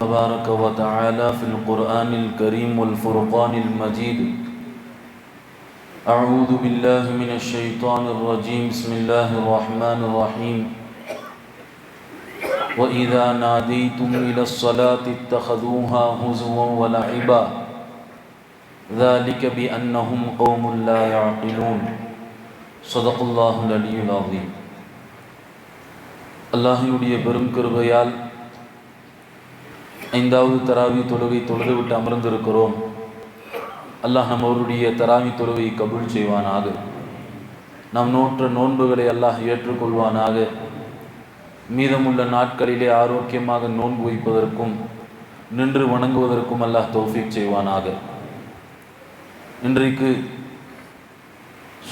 تبارك وتعالى في القرآن الكريم والفرقان المجيد. أعوذ بالله من الشيطان الرجيم. بسم الله الرحمن الرحيم. وإذا ناديتم إلى الصلاة اتخذوها هزوا ولعبا. ذلك بأنهم قوم لا يعقلون. صدق الله العلي العظيم. അള്ളാഹുയുടെ പെരും കൃപയാൽ ஐந்தாவது தராவி தொழுகை தொழுது விட்டு அமர்ந்திருக்கிறோம். அல்லாஹ் நம்மவருடைய தராவி தொழுகை கபூல் செய்வானாக. நம் நோற்ற நோன்புகளை அல்லாஹ் ஏற்றுக்கொள்வானாக. மீதமுள்ள நாட்களிலே ஆரோக்கியமாக நோன்பு வைப்பதற்கும் நின்று வணங்குவதற்கும் அல்லாஹ் தௌஃபீக் செய்வானாக. இன்றைக்கு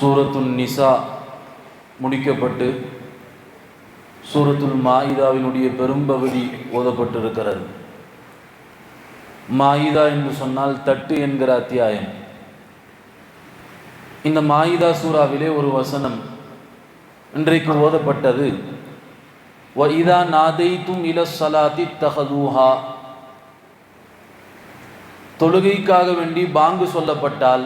சூரத்துன் நிசா முடிக்கப்பட்டு சூரத்துல் மாயிதாவினுடைய பெரும்பகுதி ஓதப்பட்டிருக்கிறது. மாயிதா என்று சொன்னால் தட்டு என்கிற அத்தியாயம். இந்த மாயிதா சூறாவிலே ஒரு வசனம் இன்றைக்கு ஓதப்பட்டது. இதா நாதைத்தும் இல சலாத்தி தகதூஹா தொழுகைக்காக வேண்டி பாங்கு சொல்லப்பட்டால்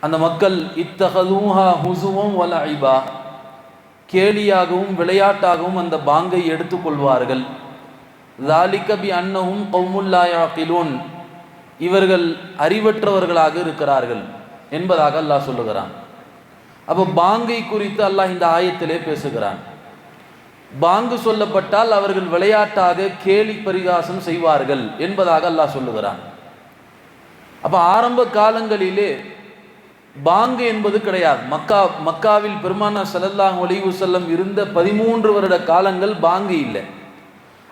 அந்த மக்கள் இத்தகதூஹா ஹுசுவும் வல ஐபா கேலியாகவும் விளையாட்டாகவும் அந்த பாங்கை எடுத்துக்கொள்வார்கள் தாலிகபி அன்னவும் கவுமுல்லாயாக்கிலூன் இவர்கள் அறிவற்றவர்களாக இருக்கிறார்கள் என்பதாக அல்லாஹ் சொல்லுகிறான். அப்போ பாங்கை குறித்து அல்லாஹ் இந்த ஆயத்திலே பேசுகிறான். பாங்கு சொல்லப்பட்டால் அவர்கள் விளையாட்டாக கேலி பரிகாசம் செய்வார்கள் என்பதாக அல்லாஹ் சொல்லுகிறான். அப்போ ஆரம்ப காலங்களிலே பாங்கு என்பது கிடையாது. மக்கா மக்காவில் பெருமானா சல்லல்லாஹ் ஒலிவு செல்லம் இருந்த பதிமூன்று வருட காலங்கள் பாங்கு இல்லை.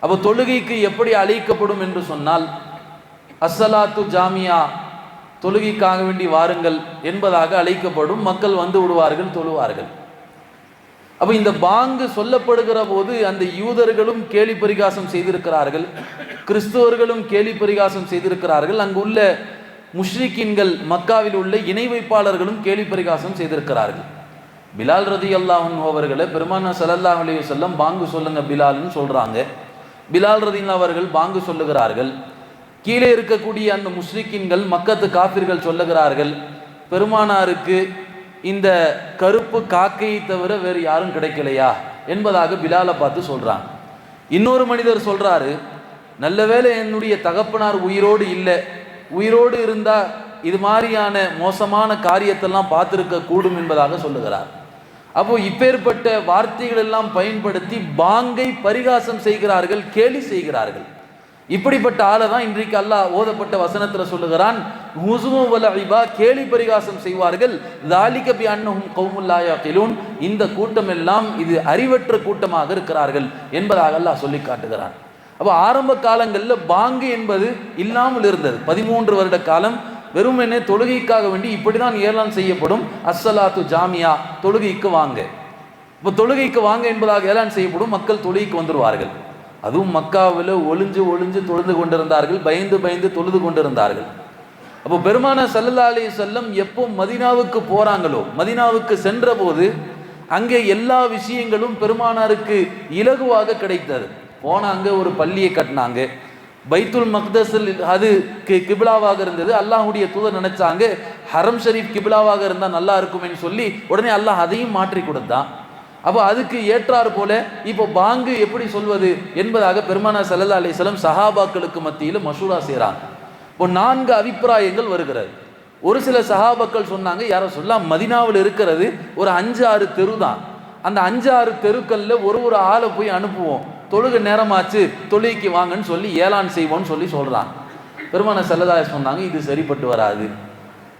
அப்போ தொழுகைக்கு எப்படி அழைக்கப்படும் என்று சொன்னால் அஸ்ஸலாத்து ஜாமியா தொழுகைக்காக வேண்டி வாருங்கள் என்பதாக அழைக்கப்படும் மக்கள் வந்து விடுவார்கள் தொழுவார்கள். அப்போ இந்த பாங்கு சொல்லப்படுகிற போது அந்த யூதர்களும் கேலி பரிகாசம் செய்திருக்கிறார்கள் கிறிஸ்துவர்களும் கேலி பரிகாசம் செய்திருக்கிறார்கள் அங்கு உள்ள முஷ்ரிக்கின்கள் மக்காவில் உள்ள இணை வைப்பாளர்களும் கேலி பரிகாசம் செய்திருக்கிறார்கள். பிலால் ரதி அல்லாஹன் அவர்களை பெருமான சலல்லாஹ் அலி செல்லம் பாங்கு சொல்லுங்க பிலால்னு சொல்றாங்க. பிலால் ரதீன் அவர்கள் பாங்கு சொல்லுகிறார்கள். கீழே இருக்கக்கூடிய அந்த முஸ்லிக்கின்கள் மக்கத்து காப்பிர்கள் சொல்லுகிறார்கள். பெருமானாருக்கு இந்த கருப்பு காக்கையை தவிர வேறு யாரும் கிடைக்கலையா? என்பதாக பிலாலை பார்த்து சொல்கிறான் இன்னொரு மனிதர் சொல்கிறாரு நல்ல வேலை என்னுடைய தகப்பனார் உயிரோடு இல்லை. உயிரோடு இருந்தால் இது மாதிரியான மோசமான காரியத்தெல்லாம் பார்த்துருக்க கூடும் என்பதாக சொல்லுகிறார். அப்போ இப்பேற்பட்ட வார்த்தைகள் எல்லாம் பயன்படுத்தி பாங்கை பரிகாசம் செய்கிறார்கள் கேலி செய்கிறார்கள். இப்படிப்பட்ட ஆளை தான் இன்றைக்கு அல்லாஹ் ஓதப்பட்ட வசனத்தில் சொல்லுகிறான் ஐபா கேலி பரிகாசம் செய்வார்கள். தாலிகபி அன்னஹும் கவுமுல்லாயா கிலூன் இந்த கூட்டம் எல்லாம் இது அறிவற்ற கூட்டமாக இருக்கிறார்கள் என்பதாக அல்லாஹ் சொல்லி காட்டுகிறான். அப்போ ஆரம்ப காலங்களில் பாங்கு என்பது இல்லாமல் இருந்தது. பதிமூன்று வருட காலம் வெறுமெனே தொழுகைக்காக வேண்டி இப்படி தான் ஏலான் செய்யப்படும் அஸ்ஸலாத்து ஜாமியா. தொழுகைக்கு வாங்க. இப்போ தொழுகைக்கு வாங்க என்பதாக ஏலான் செய்யப்படும் மக்கள் தொழுகைக்கு வந்துடுவார்கள் அதுவும் மக்காவில் ஒளிஞ்சு ஒளிஞ்சு தொழுது கொண்டிருந்தார்கள். பயந்து பயந்து தொழுது கொண்டிருந்தார்கள். அப்போ பெருமான சல்லல்லா அலி செல்லம் எப்போ மதினாவுக்கு போகிறாங்களோ மதினாவுக்கு சென்ற போது அங்கே எல்லா விஷயங்களும் பெருமானாருக்கு இலகுவாக கிடைத்தது. போனாங்க ஒரு பள்ளியை கட்டினாங்க. பைத்துல் மக்தஸில் அது கிபிலாவாக இருந்தது. அல்லாஹுடைய தூதர் நினைச்சாங்க ஹரம் ஷரீப் கிபிலாவாக இருந்தால் நல்லா இருக்குமேனு சொல்லி உடனே அல்லாஹ் அதையும் மாற்றி கொடுத்தான். அப்போ அதுக்கு ஏற்றாறு போல இப்போ பாங்கு எப்படி சொல்வது என்பதாக பெருமானா சல்லா அலிஸ்லம் சஹாபாக்களுக்கு மத்தியில் மசூரா செய்கிறாங்க இப்போ நான்கு அபிப்பிராயங்கள் வருகிறது. ஒரு சில சஹாபாக்கள் சொன்னாங்க யாரோ சொல்லலாம் மதினாவில் இருக்கிறது ஒரு அஞ்சு ஆறு தெரு தான். அந்த அஞ்சு ஆறு தெருக்களில் ஒரு ஒரு ஆளை போய் அனுப்புவோம். தொழுக நேரமாச்சு தொழுகைக்கு வாங்கன்னு சொல்லி ஏலான் செய்வோம்னு சொல்லி சொல்கிறான் பெருமான செல்லதாய சொன்னாங்க இது சரிப்பட்டு வராது.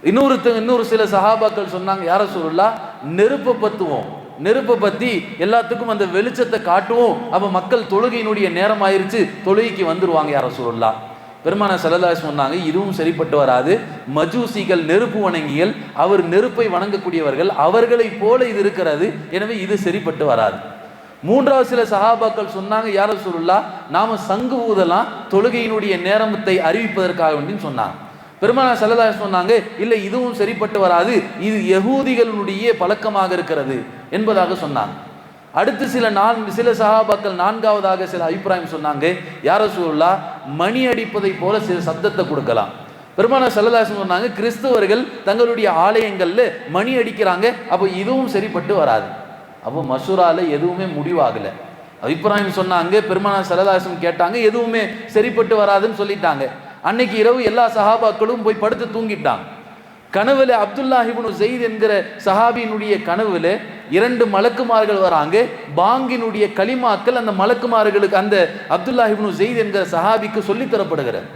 இன்னொரு இன்னொரு சில சகாபாக்கள் சொன்னாங்க யார சொல்லலாம் நெருப்பை பத்துவோம். நெருப்பை பற்றி எல்லாத்துக்கும் அந்த வெளிச்சத்தை காட்டுவோம். அப்போ மக்கள் தொழுகையினுடைய நேரம் ஆயிருச்சு தொழுகைக்கு வந்துருவாங்க யார சொல்லலாம் பெருமான செல்லதாய சொன்னாங்க இதுவும் சரிப்பட்டு வராது. மஜூசிகள் நெருப்பு வணங்கிகள் அவர் நெருப்பை வணங்கக்கூடியவர்கள் அவர்களை போல இது இருக்கிறது. எனவே இது சரிப்பட்டு வராது. மூன்றாவது சில சகாபாக்கள் சொன்னாங்க யார சொல்லா நாம சங்கு ஊதலாம் தொழுகையினுடைய நேரமத்தை அறிவிப்பதற்காக வேண்டின்னு சொன்னாங்க. பெருமான சல்லதா சொன்னாங்க இல்லை இதுவும் சரிப்பட்டு வராது இது யகூதிகளுடைய பழக்கமாக இருக்கிறது என்பதாக சொன்னாங்க. அடுத்து சில நான்கு சில சகாபாக்கள் நான்காவதாக சில அபிப்பிராயம் சொன்னாங்க யார சொல்லா மணி அடிப்பதை போல சில சப்தத்தை கொடுக்கலாம். பெருமான செல்லதாசன் சொன்னாங்க கிறிஸ்தவர்கள் தங்களுடைய ஆலயங்கள்ல மணி அடிக்கிறாங்க அப்போ இதுவும் சரிப்பட்டு வராது. அப்போ மசூரால எதுவுமே முடிவாகலை. அபிப்பிராயம் சொன்னாங்க பெருமானா சரதாசம் கேட்டாங்க எதுவுமே சரிப்பட்டு வராதுன்னு சொல்லிட்டாங்க. அன்னைக்கு இரவு எல்லா சஹாபாக்களும் போய் படுத்து தூங்கிட்டாங்க. கனவுல அப்துல்லாஹிபுனு ஜெயித் என்கிற சஹாபியினுடைய கனவுல இரண்டு மலக்குமார்கள் வராங்க. பாங்கினுடைய களிமாக்கள் அந்த மலக்குமார்களுக்கு அந்த அப்துல்லாஹிபுனு ஜெயித் என்கிற சஹாபிக்கு சொல்லி தரப்படுகிறது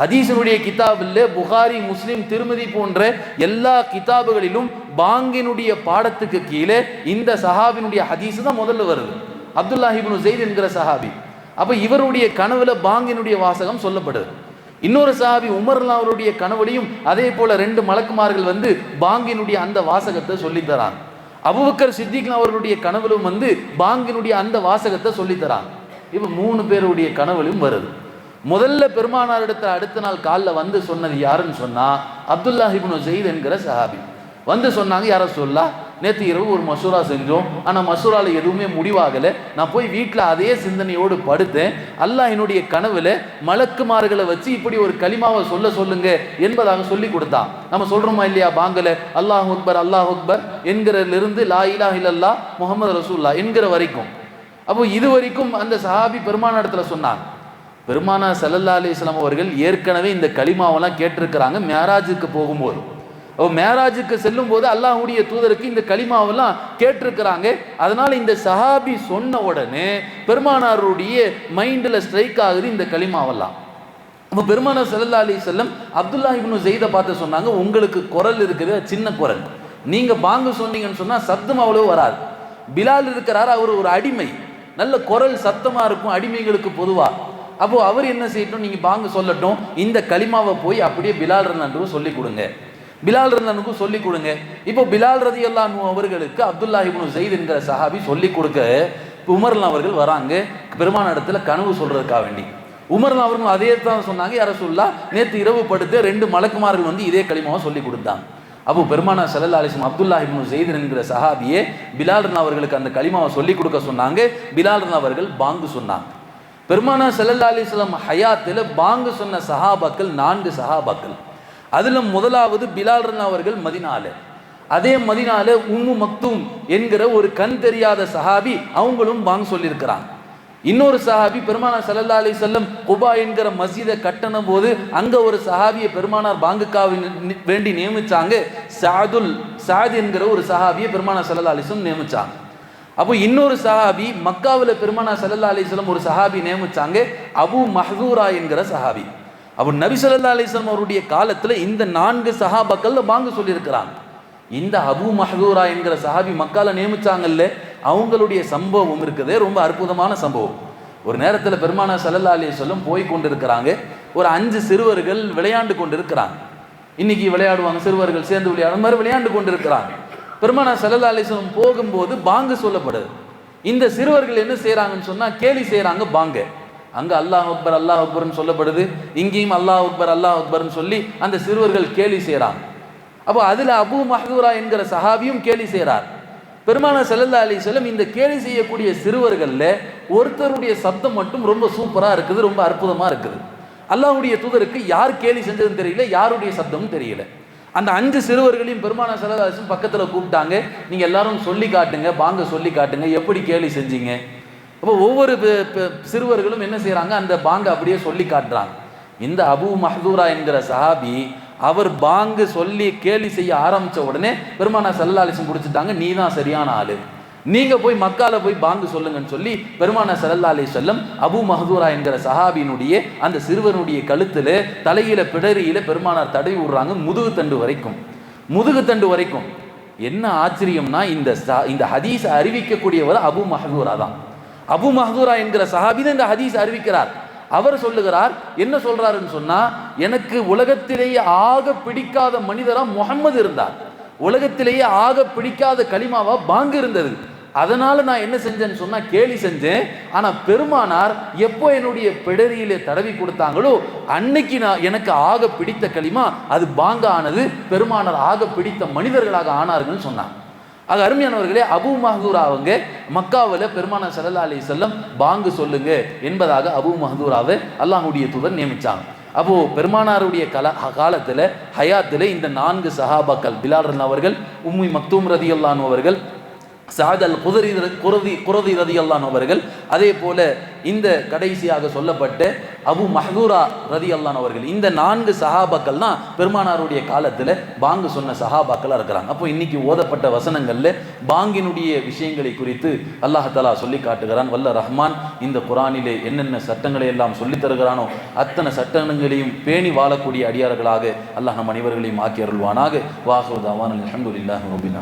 ஹதீசனுடைய கிதாபில் புகாரி முஸ்லீம் திருமதி போன்ற எல்லா கிதாபுகளிலும் பாங்கினுடைய பாடத்துக்கு கீழே இந்த சஹாபினுடைய ஹதீஸ் தான் முதல்ல வருது. அப்துல்லாஹிபுனு ஜெயித் என்கிற சஹாபி. அப்போ இவருடைய கனவுல பாங்கினுடைய வாசகம் சொல்லப்படுது. இன்னொரு சஹாபி உமர்லா அவருடைய கனவுலையும் அதே போல ரெண்டு மலக்குமார்கள் வந்து பாங்கினுடைய அந்த வாசகத்தை சொல்லி அபுபக்கர் சித்திக்லாம் அவர்களுடைய கனவுலும் வந்து பாங்கினுடைய அந்த வாசகத்தை சொல்லி இப்போ மூணு பேருடைய கனவுலையும் வருது. முதல்ல பெருமானார் இடத்துல அடுத்த நாள் காலில் வந்து சொன்னது யாருன்னு சொன்னா அப்துல்லாஹிபின் ஜெயித் என்கிற சஹாபி. வந்து சொன்னாங்க யார சொல்லா நேற்று இரவு ஒரு மசூரா செஞ்சோம். ஆனால் மசூராவில் எதுவுமே முடிவாகலை. நான் போய் வீட்டில் அதே சிந்தனையோடு படுத்தேன். அல்லாஹ் என்னுடைய கனவுல மலக்குமார்களை வச்சு இப்படி ஒரு களிமாவை சொல்ல சொல்லுங்க என்பதாக சொல்லி கொடுத்தா. நம்ம சொல்றோமா இல்லையா பாங்கல? அல்லாஹ் அக்பர் அல்லாஹ் அக்பர் என்கிறதிலிருந்து லா இலா இல்லல்லா முகமது ரசூல்லா என்கிற வரைக்கும். அப்போ இது வரைக்கும் அந்த சஹாபி பெருமான இடத்துல சொன்னாங்க. பெருமானா சல்லல்லா அலிஸ்லாம் அவர்கள் ஏற்கனவே இந்த களிமாவெல்லாம் கேட்டிருக்கிறாங்க மேராஜுக்கு போகும்போது. மேராஜுக்கு செல்லும் போது அல்லாஹுடைய தூதருக்கு இந்த களிமாவெல்லாம் கேட்டிருக்கிறாங்க. அதனால இந்த சஹாபி சொன்ன உடனே பெருமானாருடைய மைண்டில் ஸ்ட்ரைக் ஆகுது இந்த களிமாவெல்லாம். அப்போ பெருமானார் சல்லா அலி செல்லம் அப்துல்லா இப்னு ஜெயிதை பார்த்து சொன்னாங்க உங்களுக்கு குரல் இருக்குது சின்ன குரல். நீங்கள் பாங்கு சொன்னீங்கன்னு சொன்னால் சத்தம் அவ்வளோ வராது. பிலால் இருக்கிறார் அவர் ஒரு அடிமை. நல்ல குரல் சத்தமாக இருக்கும் அடிமைகளுக்கு பொதுவாக அப்போது அவர் என்ன செய்யட்டும் நீங்கள் பாங்கு சொல்லட்டும். இந்த களிமாவை போய் அப்படியே பிலால் ரன்னு சொல்லி கொடுங்க. பிலால் ரந்தனுக்கும் சொல்லி கொடுங்க. இப்போ பிலால் ரதி எல்லாம் அவர்களுக்கு அப்துல்லா இப்னு ஜெயித் என்கிற சஹாபி சொல்லி கொடுக்க உமர்லாம் அவர்கள் வராங்க. பெருமான இடத்துல கனவு சொல்றதுக்காக வேண்டி. உமர்லாம் அவர்கள் அதே தான் சொன்னாங்க. யார சொல்லா நேற்று இரவு படுத்து ரெண்டு மலக்குமார்கள் வந்து இதே களிமாவை சொல்லி கொடுத்தாங்க. அப்போ பெருமானா சல்லா அலிஸ்லம் அப்துல்லா இப்னு ஜெயித் என்கிற சஹாபியே பிலால் அவர்களுக்கு அந்த களிமாவை சொல்லி கொடுக்க சொன்னாங்க. பிலால் அவர்கள் பாங்கு சொன்னாங்க. பெருமானா சல்லல்லா அலிஸ்லாம் ஹயாத்தில் பாங்கு சொன்ன சஹாபாக்கள் நான்கு சஹாபாக்கள். அதில் முதலாவது பிலால் அவர்கள் மதினால. அதே மதினால உம்மு மக்தூம் என்கிற ஒரு கண் தெரியாத சஹாபி அவங்களும் வாங்க சொல்லியிருக்கிறாங்க. இன்னொரு சஹாபி பெருமானார் சல்லா அலி செல்லம் குபா என்கிற மசீதை கட்டணும் போது அங்க ஒரு சஹாபியை பெருமானார் பாங்குக்காவை வேண்டி நியமிச்சாங்க. சாதுல் சாத் என்கிற ஒரு சஹாபியை பெருமானார் சல்லா அலிஸ்லம் நியமிச்சாங்க. அப்போ இன்னொரு சஹாபி மக்காவில் பெருமானார் சல்லா அலிஸ்லம் ஒரு சஹாபி நியமிச்சாங்க. அபு மஹதூரா என்கிற சஹாபி. அவர் நபிசல்லா அலிஸ்லாம் அவருடைய காலத்தில் இந்த நான்கு சஹாபாக்கள் வாங்க சொல்லியிருக்கிறாங்க. இந்த அபு மஹதூரா என்கிற சஹாபி மக்களை நியமிச்சாங்கல்ல அவங்களுடைய சம்பவம் இருக்குது ரொம்ப அற்புதமான சம்பவம். ஒரு நேரத்தில் பெருமானா சல்லல்லா அலி சொல்லம் போய் கொண்டிருக்கிறாங்க. ஒரு அஞ்சு சிறுவர்கள் விளையாண்டு கொண்டிருக்கிறாங்க. இன்னைக்கு விளையாடுவாங்க சிறுவர்கள் சேர்ந்து விளையாடும் மாதிரி விளையாண்டு கொண்டிருக்கிறாங்க. பெருமானா சல்லல்லா அலிஸ்லம் போகும்போது பாங்கு சொல்லப்படுது. இந்த சிறுவர்கள் என்ன செய்கிறாங்கன்னு சொன்னால் கேலி செய்கிறாங்க பாங்க. அங்க அல்லாஹ் அக்பர் அல்லாஹ் அக்பர்னு சொல்லப்படுது. இங்கேயும் அல்லாஹ் அக்பர் அல்லாஹ் அக்பர்னு சொல்லி அந்த சிறுவர்கள் கேலி செய்கிறாங்க அப்போ அதில் அபு மஹதூரா என்கிற சஹாபியும் கேலி செய்கிறார் பெருமான செல்லல்லா அலி செல்லம் இந்த கேலி செய்யக்கூடிய சிறுவர்களில் ஒருத்தருடைய சப்தம் மட்டும் ரொம்ப சூப்பராக இருக்குது ரொம்ப அற்புதமாக இருக்குது. அல்லாஹுடைய தூதருக்கு யார் கேலி செஞ்சதுன்னு தெரியல யாருடைய சப்தமும் தெரியல. அந்த அஞ்சு சிறுவர்களையும் பெருமான செல்லதாசும் பக்கத்தில் கூப்பிட்டாங்க. நீங்கள் எல்லாரும் சொல்லி காட்டுங்க வாங்க சொல்லி காட்டுங்க எப்படி கேலி செஞ்சீங்க? அப்போ ஒவ்வொரு சிறுவர்களும் என்ன செய்கிறாங்க அந்த பாங்கை அப்படியே சொல்லி காட்டுறாங்க. இந்த அபு மஹதூரா என்கிற சஹாபி அவர் பாங்கு சொல்லி கேலி செய்ய ஆரம்பித்த உடனே பெருமானா செல்லாலிசம் பிடிச்சிட்டாங்க நீ தான் சரியான ஆளு. நீங்கள் போய் மக்கால போய் பாங்கு சொல்லுங்கன்னு சொல்லி பெருமான சல்லா அலி செல்லம் அபு மஹதூரா என்கிற சஹாபியினுடைய அந்த சிறுவனுடைய கழுத்தில் தலையில பிடரியில பெருமானார் தடவி விடுறாங்க முதுகு தண்டு வரைக்கும். முதுகு தண்டு வரைக்கும். என்ன ஆச்சரியம்னா இந்த இந்த ஹதீஸை அறிவிக்கக்கூடியவர் அபு மஹதூரா தான். அபு மஹதூரா என்கிற சஹாபின் இந்த ஹதீஸ் அறிவிக்கிறார். அவர் சொல்லுகிறார் என்ன சொல்றாருன்னு சொன்னா எனக்கு உலகத்திலேயே ஆக பிடிக்காத மனிதரா முகம்மது இருந்தார். உலகத்திலேயே ஆக பிடிக்காத களிமாவா பாங்கு இருந்தது. அதனால நான் என்ன செஞ்சேன்னு சொன்னா கேலி செஞ்சேன். ஆனா பெருமானார் எப்போ என்னுடைய பிடரியிலே தடவி கொடுத்தாங்களோ அன்னைக்கு நான் எனக்கு ஆக பிடித்த களிமா அது பாங்க ஆனது பெருமானார் ஆக பிடித்த மனிதர்களாக ஆனார்கள்னு சொன்னாங்க ஆக அருமையானவர்களே அபு மஹதூரா அவங்க மக்காவில் பெருமான சல்லா அலி செல்லம் பாங்கு சொல்லுங்க என்பதாக அபு மஹதூராவை அல்லாஹுடைய தூதர் நியமித்தாங்க அப்போ பெருமானாருடைய கல காலத்தில் ஹயாத்தில் இந்த நான்கு சஹாபாக்கள் பிலால் அவர்கள் உம்மி மக்தூம் ரதி அவர்கள் சாத் அல் குதிரி குரதி குரதி ரதி அல்லான் அவர்கள் அதே போல இந்த கடைசியாக சொல்லப்பட்ட அபு மஹதூரா ரதி அல்லான் அவர்கள் இந்த நான்கு சஹாபாக்கள் தான் பெருமானாருடைய காலத்தில் பாங்கு சொன்ன சஹாபாக்களாக இருக்கிறாங்க. அப்போ இன்னைக்கு ஓதப்பட்ட வசனங்களில் பாங்கினுடைய விஷயங்களை குறித்து அல்லாஹலா சொல்லி காட்டுகிறான். வல்ல ரஹ்மான் இந்த குரானிலே என்னென்ன சட்டங்களை எல்லாம் சொல்லித் தருகிறானோ அத்தனை சட்டங்களையும் பேணி வாழக்கூடிய அடியார்களாக அல்லாஹ் நம் அனைவர்களையும் ஆக்கி அருள்வானாக. வாகுதாவான் அலமதுல்லாஹ் ரபின்